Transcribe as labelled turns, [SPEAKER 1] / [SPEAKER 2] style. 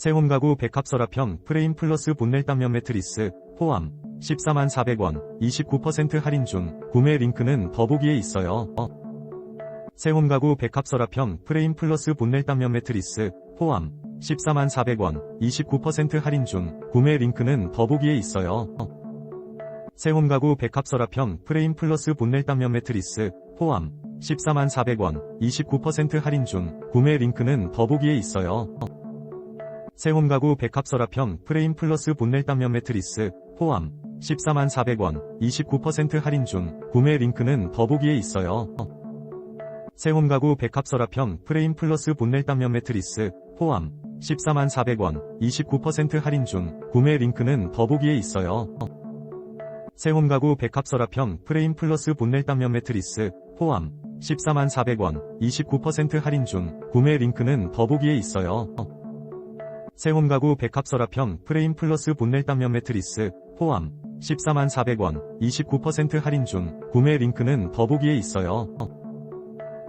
[SPEAKER 1] 새 홈 가구 백합 서랍형 프레임 플러스 본넬 단면 매트리스 포함 14만 400원 29% 할인 중 구매 링크는 더보기에 있어요. 어. 새 홈 가구 백합 서랍형 프레임 플러스 본넬 단면 매트리스 포함 14만 400원 29% 할인 중 구매 링크는 더보기에 있어요. 어. 새 홈 가구 백합 서랍형 프레임 플러스 본넬 단면 매트리스 포함 14만 400원 29% 할인 중 구매 링크는 더보기에 있어요. 어. 새홈 가구 백합 서랍형 프레임 플러스 본넬 단면 매트리스 포함 14만 400원 29% 할인 중 구매 링크는 더보기에 있어요. 어. 새홈 가구 백합 서랍형 프레임 플러스 본넬 단면 매트리스 포함 14만 400원 29% 할인 중 구매 링크는 더보기에 있어요. 어. 새홈 가구 백합 서랍형 프레임 플러스 본넬 단면 매트리스 포함 14만 400원 29% 할인 중 구매 링크는 더보기에 있어요. 어. 새홈 가구 백합 서랍형 프레임 플러스 본넬 단면 매트리스 포함 14만 400원 29% 할인 중 구매 링크는 더보기에 있어요. 어.